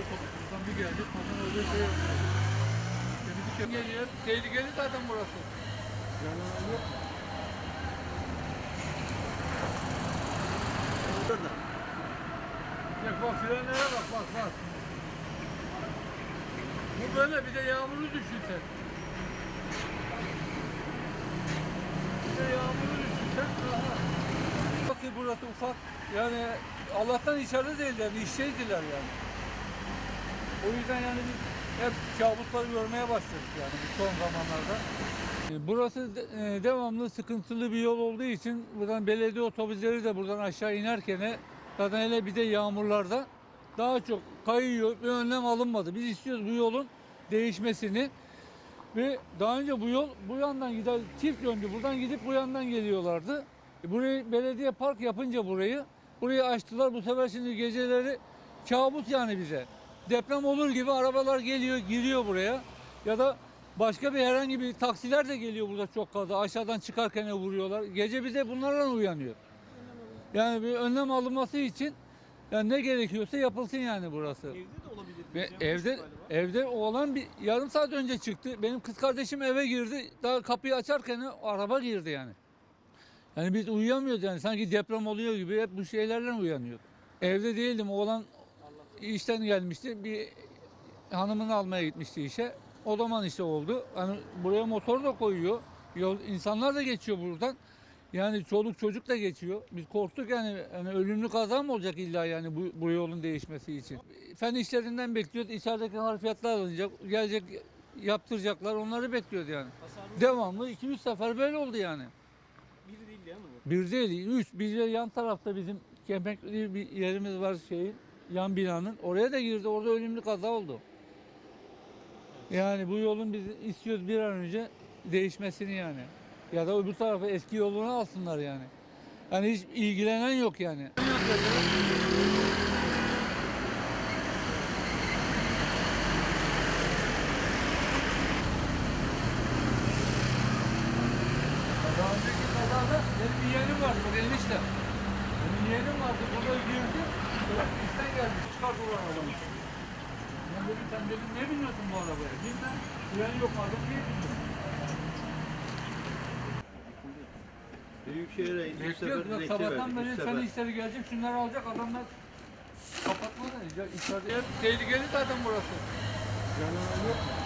otobüsten bir geldi. Kadın öyle şey yaptı. Temizlik geliyor. Tehlikeli zaten burası. Yani yok. Bak bak frenlere bak bak bak. Bu böyle bir de yağmuru düşün sen. Bir de yağmuru düşün sen. aha. Bakın burası ufak. Yani Allah'tan içeride değiller, işteydiler yani. O yüzden yani biz hep kabusları görmeye başladık yani bu son zamanlarda. E, Burası e, devamlı sıkıntılı bir yol olduğu için buradan belediye otobüsleri de buradan aşağı inerken zaten hele bir de yağmurlarda daha çok kayıyor ve önlem alınmadı. Biz istiyoruz bu yolun değişmesini ve daha önce bu yol bu yandan gider çift yönlü buradan gidip bu yandan geliyorlardı. E, Burayı belediye park yapınca burayı burayı açtılar. Bu sefer şimdi geceleri kabus yani bize. Deprem olur gibi arabalar geliyor, giriyor buraya. Ya da başka bir herhangi bir taksiler de geliyor burada çok fazla. Aşağıdan çıkarken vuruyorlar. Gece bize bunlarla uyanıyor. Yani bir önlem alınması için yani ne gerekiyorsa yapılsın yani burası. Evde de olabilir. Ve evde evde oğlan bir yarım saat önce çıktı. Benim kız kardeşim eve girdi. Daha kapıyı açarken araba girdi yani. Yani biz uyuyamıyoruz yani sanki deprem oluyor gibi hep bu şeylerle uyanıyor. Evde değildim. Oğlan işten gelmişti. Bir hanımını almaya gitmişti işe. O zaman işte oldu. Hani buraya motor da koyuyor. Yol, insanlar da geçiyor buradan. Yani çoluk çocuk da geçiyor. Biz korktuk yani, yani ölümlü kaza mı olacak illa yani bu, bu yolun değişmesi için. Fen işlerinden bekliyoruz. İçerideki harfiyatlar alınacak. Gelecek yaptıracaklar. Onları bekliyoruz yani. Hasarlı Devamlı 2-3 sefer böyle oldu yani. biri değil ya mı? Bir değil, üç. De yan tarafta bizim kemekli bir yerimiz var şeyin, yan binanın. Oraya da girdi, orada ölümlü kaza oldu. Yani bu yolun biz istiyoruz bir an önce değişmesini yani. Ya da öbür tarafa eski yolunu alsınlar yani. Yani hiç ilgilenen yok yani. Daha kazada benim yeğenim vardı, bak enişte. Benim yeğenim vardı, burada girdi. İşten geldi, çıkardılar adamı. Ben dedim, sen dedim ne biniyorsun bu arabaya? Bilmem, fren yok, adam niye biniyor? Büyükşehir'e Bekliyoruz, sefer dilekçe sabahtan beri sefer. işleri gelecek, şunları alacak adamlar kapatmadan. İçeride hep tehlikeli zaten burası. Yani yok.